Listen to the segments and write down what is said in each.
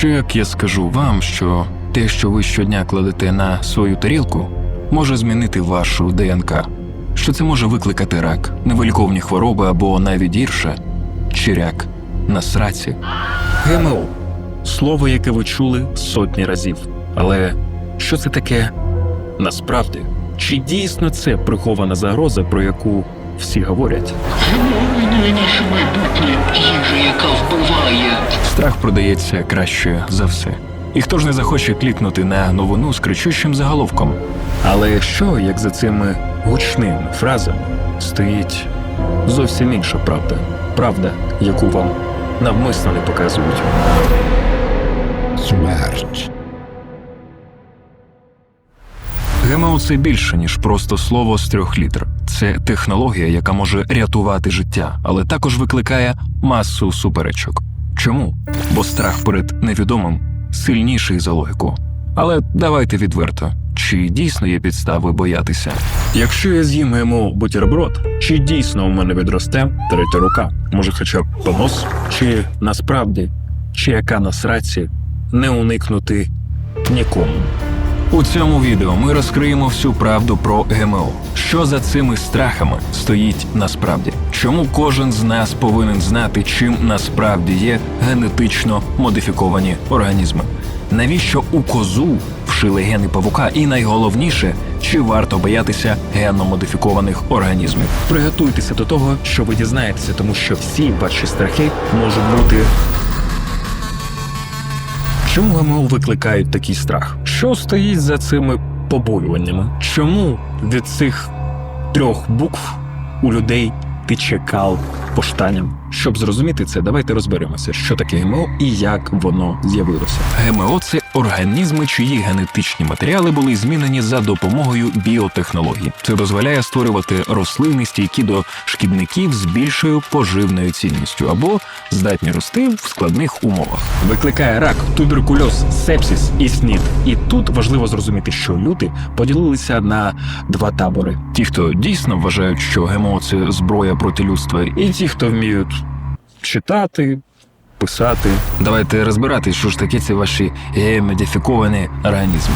Що як я скажу вам, що те, що ви щодня кладете на свою тарілку, може змінити вашу ДНК, що це може викликати рак, невиліковні хвороби або навіть гірше чиряк на сраці. ГМО слово, яке ви чули сотні разів. Але що це таке насправді? Чи дійсно це прихована загроза, про яку всі говорять? Їжа, яка вбиває. Страх продається краще за все. І хто ж не захоче клікнути на новину з кричущим заголовком? Але що, як за цими гучними фразами стоїть зовсім інша правда? Правда, яку вам навмисно не показують. Смерть. ГМО це більше, ніж просто слово з трьох літер. Це технологія, яка може рятувати життя, але також викликає масу суперечок. Чому? Бо страх перед невідомим сильніший за логіку. Але давайте відверто. Чи дійсно є підстави боятися? Якщо я з'їм ГМО бутерброд, чи дійсно у мене відросте третя рука? Може, хоча б понос? Чи насправді, чи яка на сраці не уникнути нікому? У цьому відео ми розкриємо всю правду про ГМО. Що за цими страхами стоїть насправді? Чому кожен з нас повинен знати, чим насправді є генетично модифіковані організми? Навіщо у козу вшили гени павука? І найголовніше, чи варто боятися генно модифікованих організмів? Приготуйтеся до того, що ви дізнаєтеся, тому що всі ваші страхи можуть бути Чому ГМО викликають такий страх? Що стоїть за цими побоюваннями? Чому від цих трьох букв у людей тече кал поштанням? Щоб зрозуміти це, давайте розберемося, що таке ГМО і як воно з'явилося. ГМО це організми, чиї генетичні матеріали були змінені за допомогою біотехнологій. Це дозволяє створювати рослини, стійкі до шкідників з більшою поживною цінністю або здатні рости в складних умовах. Викликає рак, туберкульоз, сепсис і снід. І тут важливо зрозуміти, що люди поділилися на два табори: ті, хто дійсно вважають, що ГМО це зброя проти людства, і ті, хто вміють читати. Писати. Давайте розбирати, що ж таке ці ваші геомодифіковані організми.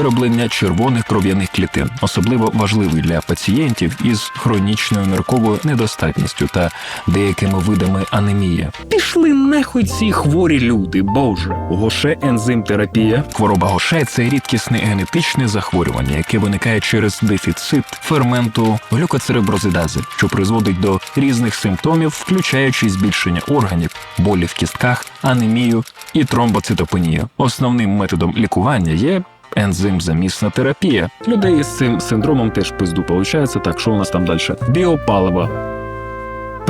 Вироблення червоних кров'яних клітин, особливо важливий для пацієнтів із хронічною нирковою недостатністю та деякими видами анемії. Пішли нахуй ці хворі люди, боже. Гоше ензим терапія. Хвороба Гоше це рідкісне генетичне захворювання, яке виникає через дефіцит ферменту глюкоцереброзидази, що призводить до різних симптомів, включаючи збільшення органів, болі в кістках, анемію і тромбоцитопенію. Основним методом лікування є. Ензим-замісна терапія. Людей з цим синдромом теж пизду получається. Так, що у нас там далі? Біопаливо.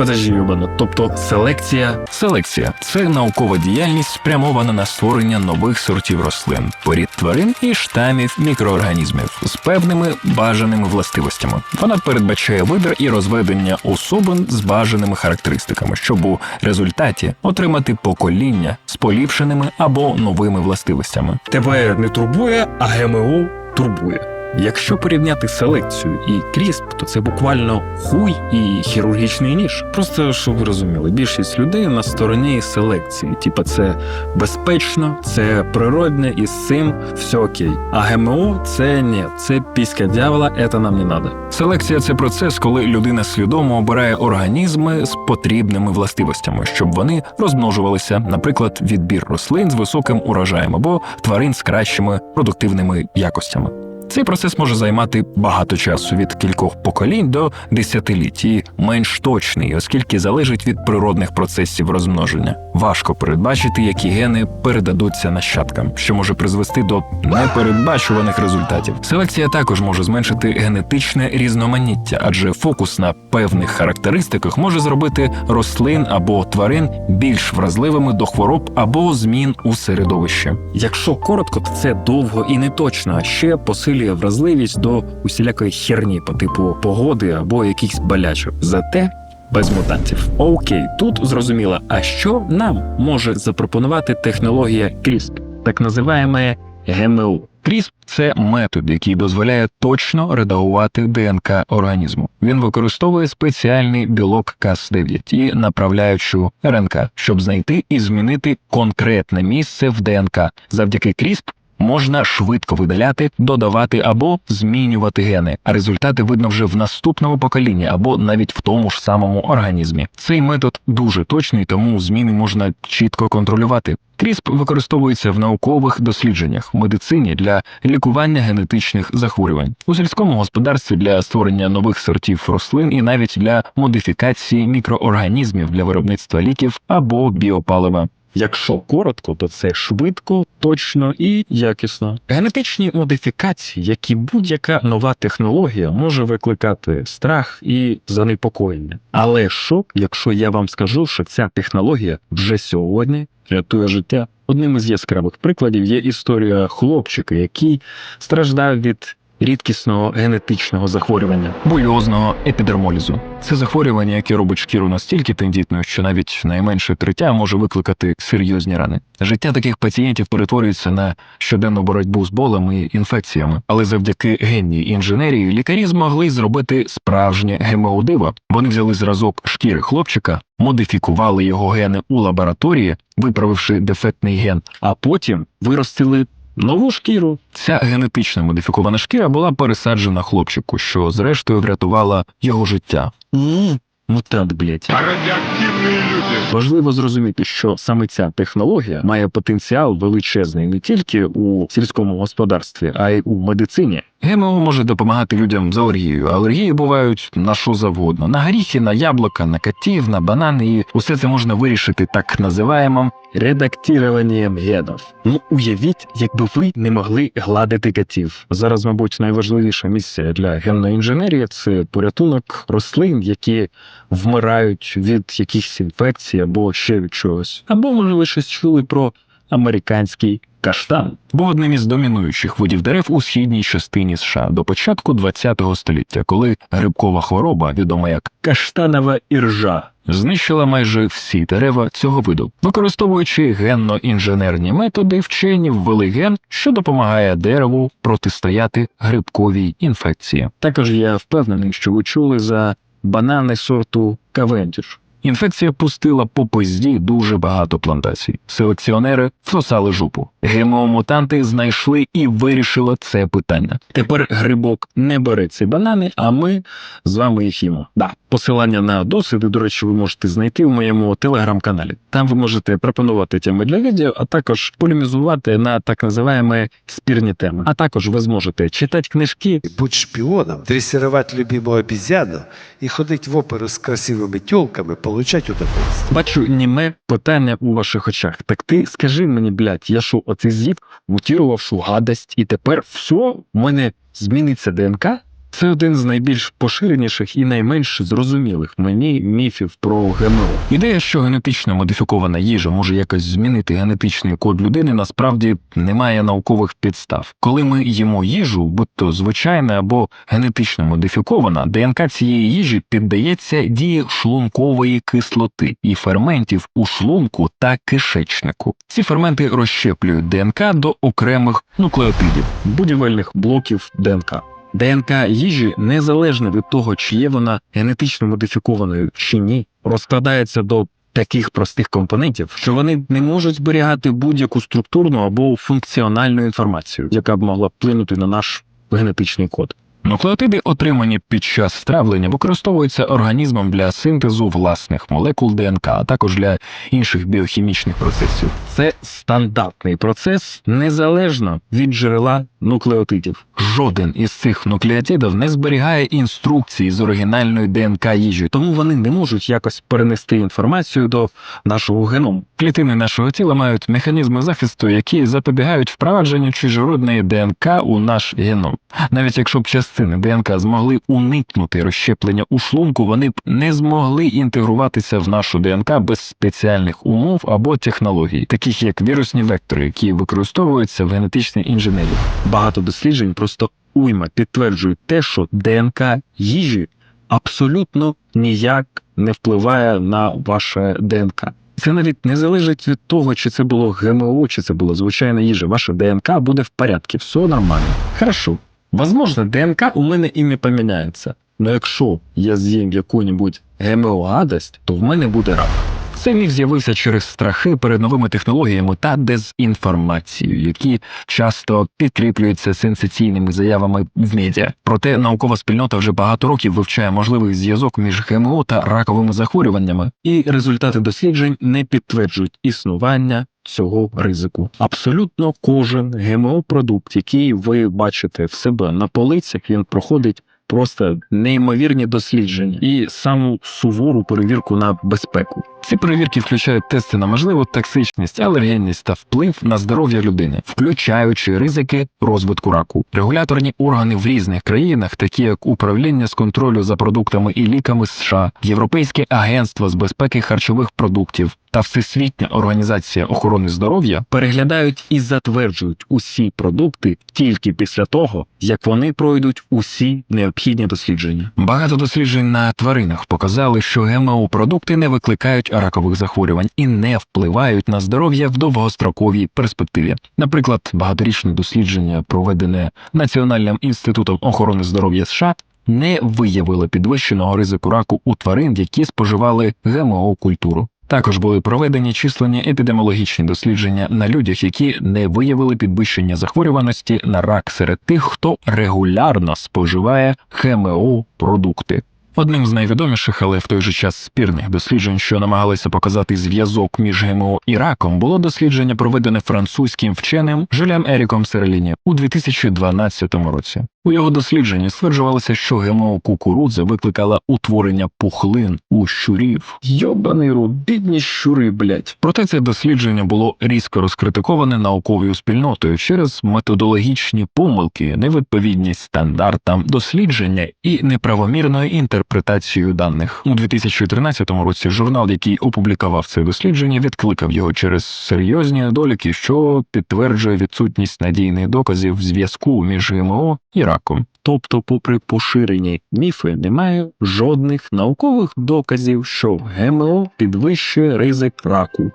Подожди, Юбана, тобто селекція. Селекція це наукова діяльність, спрямована на створення нових сортів рослин, порід тварин і штамів мікроорганізмів з певними бажаними властивостями. Вона передбачає вибір і розведення особин з бажаними характеристиками, щоб у результаті отримати покоління з поліпшеними або новими властивостями. Тебе не турбує, а ГМО турбує. Якщо порівняти селекцію і крісп, то це буквально хуй і хірургічний ніж. Просто щоб ви розуміли, більшість людей на стороні селекції. Типа це безпечно, це природне і з цим все окей. А ГМО це ні, це піська дьявола, це нам не надо. Селекція це процес, коли людина свідомо обирає організми з потрібними властивостями, щоб вони розмножувалися, наприклад, відбір рослин з високим урожаєм або тварин з кращими продуктивними якостями. Цей процес може займати багато часу від кількох поколінь до десятиліть і менш точний, оскільки залежить від природних процесів розмноження. Важко передбачити, які гени передадуться нащадкам, що може призвести до непередбачуваних результатів. Селекція також може зменшити генетичне різноманіття, адже фокус на певних характеристиках може зробити рослин або тварин більш вразливими до хвороб або змін у середовищі. Якщо коротко, то це довго і не точно, а ще посилює вразливість до усілякої херні по типу погоди або якихось болячок. Зате без мутантів. Окей, тут зрозуміло, а що нам може запропонувати технологія CRISP, так називаємо ГМО. CRISP – це метод, який дозволяє точно редагувати ДНК організму. Він використовує спеціальний білок Cas9 і направляючу РНК, щоб знайти і змінити конкретне місце в ДНК. Завдяки CRISP можна швидко видаляти, додавати або змінювати гени, а результати видно вже в наступному поколінні або навіть в тому ж самому організмі. Цей метод дуже точний, тому зміни можна чітко контролювати. Крісп використовується в наукових дослідженнях, в медицині для лікування генетичних захворювань, у сільському господарстві для створення нових сортів рослин і навіть для модифікації мікроорганізмів для виробництва ліків або біопалива. Якщо коротко, то це швидко, точно і якісно. Генетичні модифікації, як і будь-яка нова технологія, може викликати страх і занепокоєння. Але шок, якщо я вам скажу, що ця технологія вже сьогодні рятує життя. Одним із яскравих прикладів є історія хлопчика, який страждав від рідкісного генетичного захворювання буйозного епідермолізу. Це захворювання, яке робить шкіру настільки тендітною, що навіть найменше триття може викликати серйозні рани. Життя таких пацієнтів перетворюється на щоденну боротьбу з болем і інфекціями, але завдяки генній інженерії лікарі змогли зробити справжнє гемоудиво. Вони взяли зразок шкіри хлопчика, модифікували його гени у лабораторії, виправивши дефектний ген, а потім виростили Нову шкіру. Ця генетично модифікована шкіра була пересаджена хлопчику, що зрештою врятувала його життя. Mm. Мутант, блять. А радіоактивні люди. Важливо зрозуміти, що саме ця технологія має потенціал величезний не тільки у сільському господарстві, а й у медицині. ГМО може допомагати людям з алергією. Алергії бувають на що завгодно: на горіхи, на яблука, на котів, на банани. І усе це можна вирішити так називаємим редактуванням генів. Ну уявіть, якби ви не могли гладити котів. Зараз, мабуть, найважливіша місія для генної інженерії це порятунок рослин, які вмирають від якихось інфекцій або ще від чогось. Або може ви щось чули про американський каштан. Був одним із домінуючих видів дерев у східній частині США до початку ХХ століття, коли грибкова хвороба, відома як каштанова іржа, знищила майже всі дерева цього виду. Використовуючи генно-інженерні методи, вчені ввели ген, що допомагає дереву протистояти грибковій інфекції. Також я впевнений, що ви чули за банани сорту Кавендіш. Інфекція пустила по пизді дуже багато плантацій. Селекціонери всосали жупу. ГМО-мутанти знайшли і вирішили це питання. Тепер грибок не бере ці банани, а ми з вами їх їмо. Да. Посилання на досвіди, до речі, ви можете знайти в моєму телеграм-каналі. Там ви можете пропонувати теми для відео, а також полемізувати на так називаємо спірні теми. А також ви зможете читати книжки, Будь шпионом, дрессировать любимую обезьяну и ходить в оперу с красивыми телками, получать удовольствие. Бачу німе питання у ваших очах. Так ти скажи мені, блядь, я що, оце з'їв, мутірував шу гадость, і тепер все, в мене зміниться ДНК? Це один з найбільш поширеніших і найменш зрозумілих мені міфів про ГМО. Ідея, що генетично модифікована їжа може якось змінити генетичний код людини, насправді не має наукових підстав. Коли ми їмо їжу, будь то звичайна або генетично модифікована, ДНК цієї їжі піддається дії шлункової кислоти і ферментів у шлунку та кишечнику. Ці ферменти розщеплюють ДНК до окремих нуклеотидів, будівельних блоків ДНК. ДНК їжі незалежно від того, чи є вона генетично модифікованою чи ні, розкладається до таких простих компонентів, що вони не можуть зберігати будь-яку структурну або функціональну інформацію, яка б могла вплинути на наш генетичний код. Нуклеотиди, отримані під час стравлення, використовуються організмом для синтезу власних молекул ДНК, а також для інших біохімічних процесів. Це стандартний процес незалежно від джерела нуклеотидів. Жоден із цих нуклеотидів не зберігає інструкції з оригінальної ДНК їжі, тому вони не можуть якось перенести інформацію до нашого геному. Клітини нашого тіла мають механізми захисту, які запобігають впровадженню чужородної ДНК у наш геном. Навіть якщо б частини ДНК змогли уникнути розщеплення у шлунку, вони б не змогли інтегруватися в нашу ДНК без спеціальних умов або технологій, таких як вірусні вектори, які використовуються в генетичній інженерії. Багато досліджень просто уйма підтверджують те, що ДНК їжі абсолютно ніяк не впливає на ваше ДНК. Це навіть не залежить від того, чи це було ГМО, чи це була звичайна їжа. Ваше ДНК буде в порядку, все нормально. Хорошо. Возможно, ДНК у мене і не поміняється. Але якщо я з'їм яку-небудь ГМО-гадость, то в мене буде рак. Цей міф з'явився через страхи перед новими технологіями та дезінформацією, які часто підкріплюються сенсаційними заявами в медіа. Проте наукова спільнота вже багато років вивчає можливий зв'язок між ГМО та раковими захворюваннями, і результати досліджень не підтверджують існування цього ризику. Абсолютно кожен ГМО-продукт, який ви бачите в себе на полицях, він проходить просто неймовірні дослідження і саму сувору перевірку на безпеку. Ці перевірки включають тести на можливу токсичність, алергенність та вплив на здоров'я людини, включаючи ризики розвитку раку. Регуляторні органи в різних країнах, такі як управління з контролю за продуктами і ліками США, Європейське агентство з безпеки харчових продуктів та Всесвітня організація охорони здоров'я переглядають і затверджують усі продукти тільки після того, як вони пройдуть усі необхідні дослідження. Багато досліджень на тваринах показали, що ГМО-продукти не викликають ракових захворювань і не впливають на здоров'я в довгостроковій перспективі. Наприклад, багаторічне дослідження, проведене Національним інститутом охорони здоров'я США, не виявило підвищеного ризику раку у тварин, які споживали ГМО-культуру. Також були проведені численні епідеміологічні дослідження на людях, які не виявили підвищення захворюваності на рак серед тих, хто регулярно споживає ГМО-продукти. Одним з найвідоміших, але в той же час спірних досліджень, що намагалися показати зв'язок між ГМО і раком, було дослідження, проведене французьким вченим Жилем Еріком Серліні у 2012 році. У його дослідженні стверджувалося, що ГМО кукурудзи викликала утворення пухлин у щурів. Йобаний рот, бідні щури, блять. Проте це дослідження було різко розкритиковане науковою спільнотою через методологічні помилки, невідповідність стандартам дослідження і неправомірною інтерпретацією даних. У 2013 році журнал, який опублікував це дослідження, відкликав його через серйозні недоліки, що підтверджує відсутність надійних доказів зв'язку між ГМО і раком. Тобто, попри поширені міфи, немає жодних наукових доказів, що ГМО підвищує ризик раку.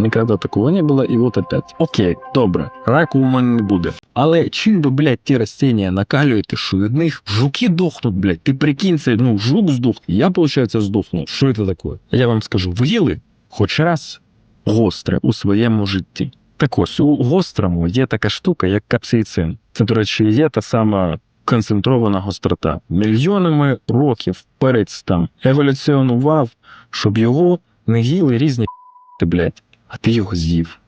Ніколи такого не було, і от опять. Окей, добре, раку у мене не буде. Але чим ви, блядь, ті растіння накалюєте, що від них жуки дохнуть, блядь. Ти прикинь, це, ну, жук здох. Я, виходить, здохну. Що це таке? Я вам скажу, ви їли хоч раз гостре у своєму житті. Так ось, у гострому є така штука, як капсейцин. Це, до речі, є та сама концентрована гострота. Мільйонами років перець там еволюціонував, щоб його не їли різні блядь, а ти його з'їв.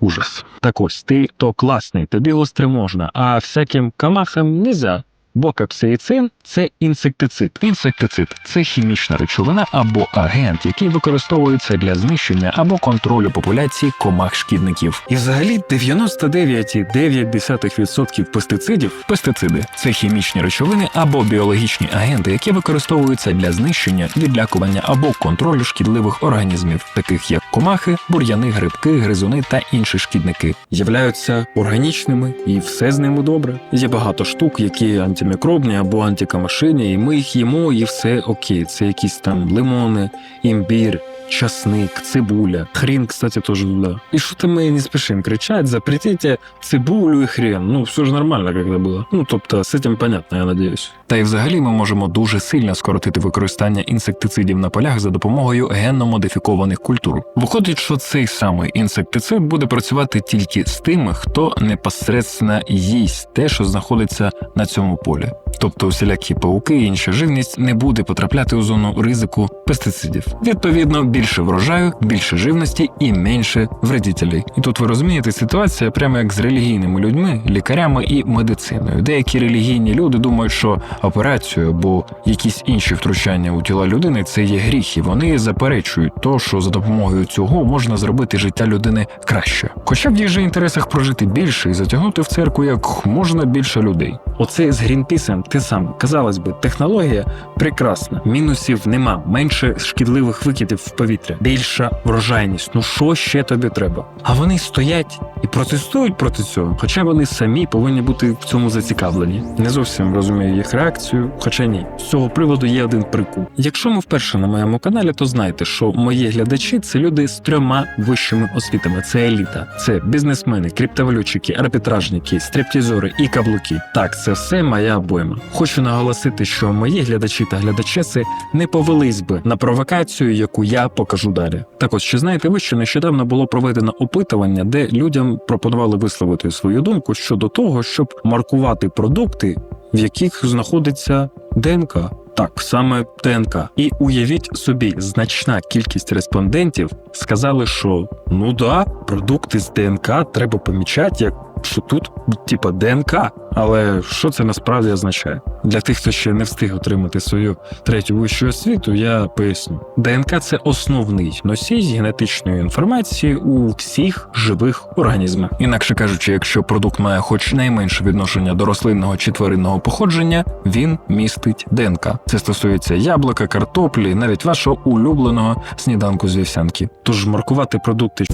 Ужас. Так ось, ти то класний, тобі гостре можна, а всяким камахам нельзя. Бо капсаїцин – це інсектицид. Інсектицид це хімічна речовина або агент, який використовується для знищення або контролю популяції комах-шкідників. І взагалі 99,9% пестицидів Пестициди це хімічні речовини або біологічні агенти, які використовуються для знищення, відлякування або контролю шкідливих організмів, таких як комахи, бур'яни, грибки, гризуни та інші шкідники. являються органічними і все з ними добре. Є багато штук, які антимікробні або антикамашині, і ми їх їмо, і все окей. Це якісь там лимони, імбір, часник, цибуля. Хрін, кстати, теж туди. І що то ми не спішимо кричать, запретите цибулю і хрен. Ну, все ж нормально, як було. Ну, тобто, з цим понятно, я надіюсь. Та й взагалі ми можемо дуже сильно скоротити використання інсектицидів на полях за допомогою генно-модифікованих культур. Виходить, що цей самий інсектицид буде працювати тільки з тими, хто непосередньо їсть те, що знаходиться на цьому полі. Тобто усілякі пауки і інша живність не буде потрапляти у зону ризику пестицидів. Відповідно, більше врожаю, більше живності і менше вредителей. І тут ви розумієте, ситуація прямо як з релігійними людьми, лікарями і медициною. Деякі релігійні люди думають, що операцію або якісь інші втручання у тіла людини це є гріх, і вони заперечують то, що за допомогою цього можна зробити життя людини краще. Хоча в їх же інтересах прожити більше і затягнути в церкву як можна більше людей. Оце з Грінпісом, ти сам казалось би, технологія прекрасна. Мінусів нема, менше шкідливих викидів в повітря, більша врожайність. Ну що ще тобі треба? А вони стоять і протестують проти цього, хоча вони самі повинні бути в цьому зацікавлені. Не зовсім розумію їх реакцію, хоча ні. З цього приводу є один прикол. Якщо ми вперше на моєму каналі, то знайте, що мої глядачі це люди з трьома вищими освітами. Це еліта, це бізнесмени, криптовалютчики, арбітражники, стриптізори і каблуки. Так, це все моя обойма. Хочу наголосити, що мої глядачі та глядачеси не повелись би на провокацію, яку я покажу далі. Так ось, чи знаєте ви, що нещодавно було проведено опитування, де людям пропонували висловити свою думку щодо того, щоб маркувати продукти, в яких знаходиться ДНК. Так, саме ДНК. І уявіть собі, значна кількість респондентів сказали, що ну да, продукти з ДНК треба помічати, як що тут, типа, ДНК. Але що це насправді означає? Для тих, хто ще не встиг отримати свою третю вищу освіту, я поясню. ДНК це основний носій з генетичної інформації у всіх живих організмах. Інакше кажучи, якщо продукт має хоч найменше відношення до рослинного чи тваринного походження, він містить ДНК. Це стосується яблука, картоплі, навіть вашого улюбленого сніданку з вівсянки. Тож маркувати продукти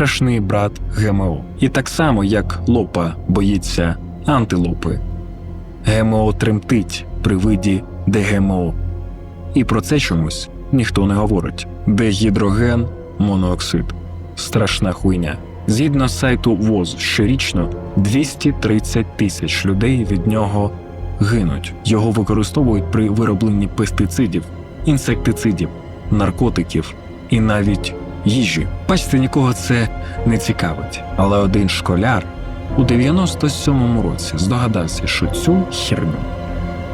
страшний брат ГМО. І так само, як лопа боїться антилопи, ГМО тремтить при виді ДГМО. І про це чомусь ніхто не говорить. Дегідроген, монооксид. Страшна хуйня. Згідно з сайту ВОЗ, щорічно 230 тисяч людей від нього гинуть. Його використовують при виробленні пестицидів, інсектицидів, наркотиків і навіть їжі. Бачите, нікого це не цікавить. Але один школяр у 97-му році здогадався, що цю херню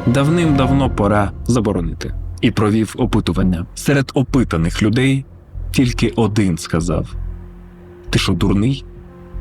давним-давно пора заборонити. І провів опитування. Серед опитаних людей тільки один сказав: Ти що, дурний?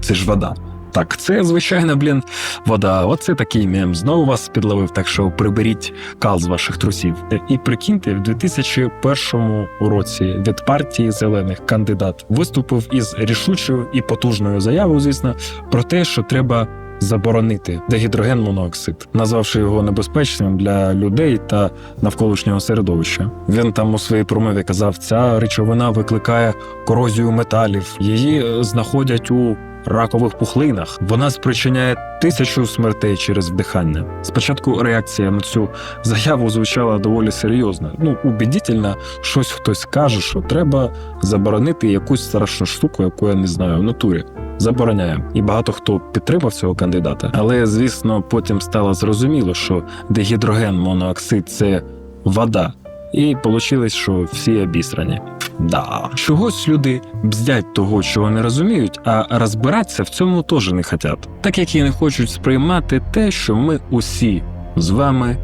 Це ж вода. Так, це звичайно, блін, вода. Оце такий мем. Знову вас підловив, так що приберіть кал з ваших трусів. І прикиньте, в 2001 році від партії зелених кандидат виступив із рішучою і потужною заявою, звісно, про те, що треба заборонити дегідроген монооксид, назвавши його небезпечним для людей та навколишнього середовища. Він там у своїй промові казав, ця речовина викликає корозію металів, її е, знаходять у ракових пухлинах. Вона спричиняє тисячу смертей через вдихання. Спочатку реакція на цю заяву звучала доволі серйозно. Ну, убедительно, щось хтось каже, що треба заборонити якусь страшну штуку, яку я не знаю в натурі забороняє. І багато хто підтримав цього кандидата. Але звісно, потім стало зрозуміло, що дегідроген монооксид це вода. І вийшло, що всі обісрані. Да. Чогось люди бздять того, чого не розуміють, а розбиратися в цьому теж не хочуть. Так як і не хочуть сприймати те, що ми усі з вами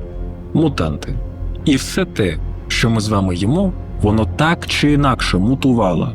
мутанти. І все те, що ми з вами їмо, воно так чи інакше мутувало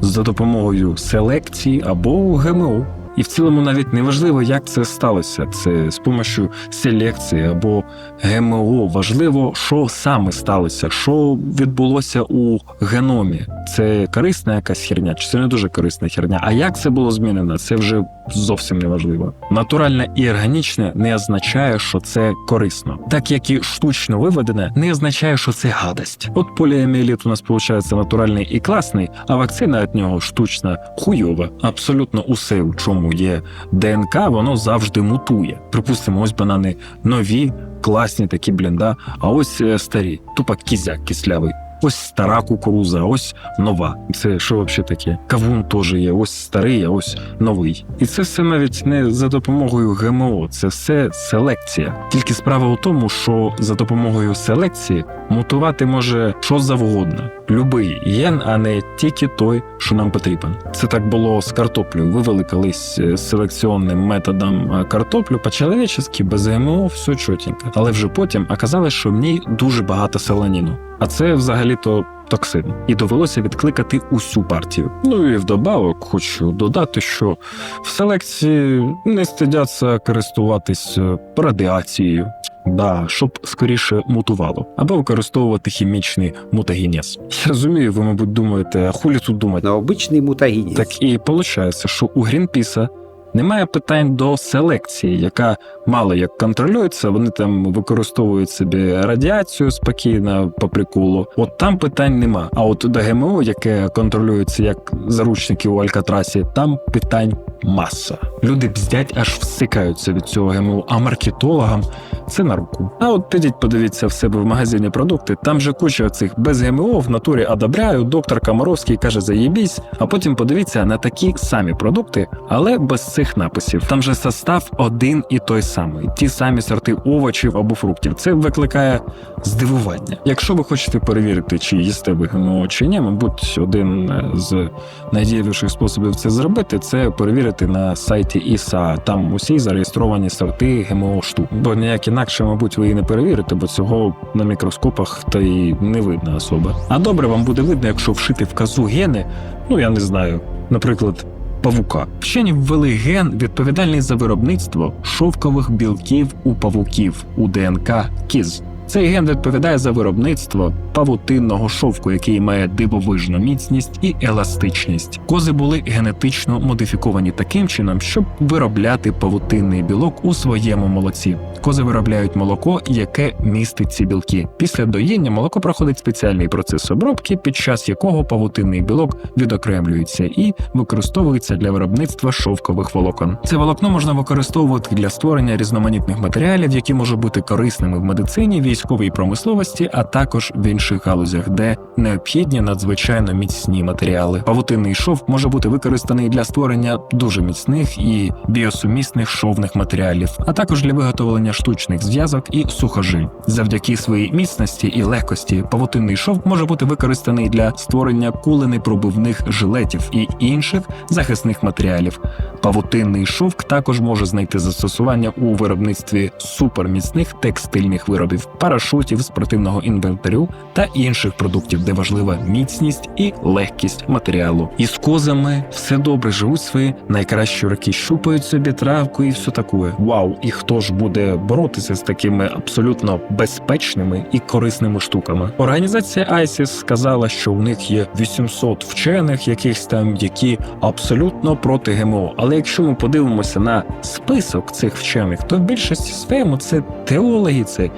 за допомогою селекції або ГМО. І в цілому навіть не важливо, як це сталося. Це з помощю селекції або ГМО. Важливо, що саме сталося, що відбулося у геномі. Це корисна якась херня, чи це не дуже корисна херня. А як це було змінено, це вже зовсім не важливо. Натуральне і органічне не означає, що це корисно, так як і штучно виведене, не означає, що це гадость. От поліаміеліт у нас виходить натуральний і класний, а вакцина від нього штучна хуйова. Абсолютно усе, у чому є ДНК, воно завжди мутує. Припустимо, ось банани нові, класні такі блінда, а ось е, старі, тупо кізяк кислявий. Ось стара кукуруза, ось нова. Це що взагалі таке? Кавун теж є, ось старий, а ось новий. І це все навіть не за допомогою ГМО, це все селекція. Тільки справа у тому, що за допомогою селекції мутувати може що завгодно. Любий ген, а не тільки той, що нам потрібен. Це так було з картоплею. Вивели колись е, селекціонним методом е, картоплю по-чоловічески, без ГМО, все чотенько. Але вже потім оказалось, що в ній дуже багато селеніну. А це взагалі-то токсин. І довелося відкликати усю партію. Ну і вдобавок хочу додати, що в селекції не стидяться користуватись е, радіацією. Да, щоб скоріше мутувало, або використовувати хімічний мутагенез. Я розумію, ви, мабуть, думаєте, а хулі тут думати? на обичний мутагенез. Так і виходить, що у Грінпіса немає питань до селекції, яка мало як контролюється. Вони там використовують собі радіацію спокійно по приколу. От там питань нема. А от до ГМО, яке контролюється як заручники у Алькатрасі, там питань маса. Люди бздять аж всикаються від цього ГМО, а маркетологам це на руку. А от підіть, подивіться в себе в магазині продукти. Там же куча цих без ГМО в натурі одобряю. Доктор Комаровський каже, заєбісь. А потім подивіться на такі самі продукти, але без цих написів. Там же состав один і той самий, ті самі сорти овочів або фруктів. Це викликає здивування. Якщо ви хочете перевірити, чи їсте ви ГМО чи ні, мабуть, один з найдієвіших способів це зробити, це перевірити на сайті ІСА. Там усі зареєстровані сорти ГМО штук. Бо ніяк інакше, мабуть, ви і не перевірите, бо цього на мікроскопах та й не видно особо. А добре вам буде видно, якщо вшити в казу гени, ну я не знаю, наприклад. Павука вчені ввели ген, відповідальний за виробництво шовкових білків у павуків у ДНК кіз. Цей ген відповідає за виробництво павутинного шовку, який має дивовижну міцність і еластичність. Кози були генетично модифіковані таким чином, щоб виробляти павутинний білок у своєму молоці. Кози виробляють молоко, яке містить ці білки. Після доїння молоко проходить спеціальний процес обробки, під час якого павутинний білок відокремлюється і використовується для виробництва шовкових волокон. Це волокно можна використовувати для створення різноманітних матеріалів, які можуть бути корисними в медицині, військовій промисловості, а також в інших галузях, де необхідні надзвичайно міцні матеріали. Павутинний шовк може бути використаний для створення дуже міцних і біосумісних шовних матеріалів, а також для виготовлення штучних зв'язок і сухожиль. Завдяки своїй міцності і легкості павутинний шовк може бути використаний для створення куленепробивних жилетів і інших захисних матеріалів. Павутинний шовк також може знайти застосування у виробництві суперміцних текстильних виробів, парашутів, спортивного інвентарю та інших продуктів, де важлива міцність і легкість матеріалу. І з козами все добре живуть свої найкращі роки, щупають собі травку і все таке. Вау! І хто ж буде боротися з такими абсолютно безпечними і корисними штуками? Організація ISIS сказала, що у них є 800 вчених, якихось там, які абсолютно проти ГМО. Але якщо ми подивимося на список цих вчених, то в більшості своєму це теологи, це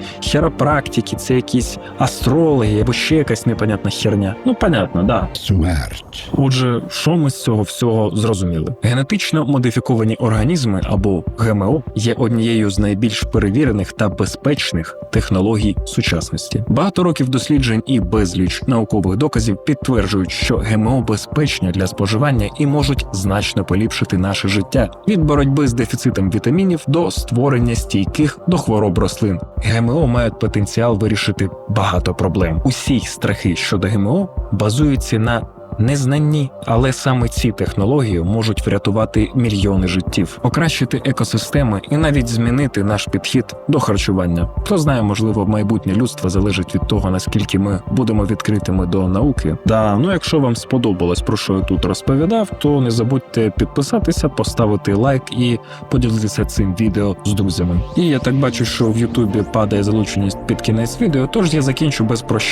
хіропрактики, це якісь астрологи або ще якась непонятна херня. Ну, понятно, да. Смерть. Отже, що ми з цього всього зрозуміли? Генетично модифіковані організми або ГМО є однією з найбільш перевірених та безпечних технологій сучасності. Багато років досліджень і безліч наукових доказів підтверджують, що ГМО безпечні для споживання і можуть значно поліпшити наше життя від боротьби з дефіцитом вітамінів до створення стійких до хвороб рослин. ГМО мають потенціал вирішити багато проблем. Усі страхи щодо ГМО базуються на незнанні, але саме ці технології можуть врятувати мільйони життів, покращити екосистеми і навіть змінити наш підхід до харчування. Хто знає, можливо, майбутнє людства залежить від того, наскільки ми будемо відкритими до науки. Да, ну якщо вам сподобалось про що я тут розповідав, то не забудьте підписатися, поставити лайк і поділитися цим відео з друзями. І я так бачу, що в Ютубі падає залученість під кінець відео, тож я закінчу без прощання.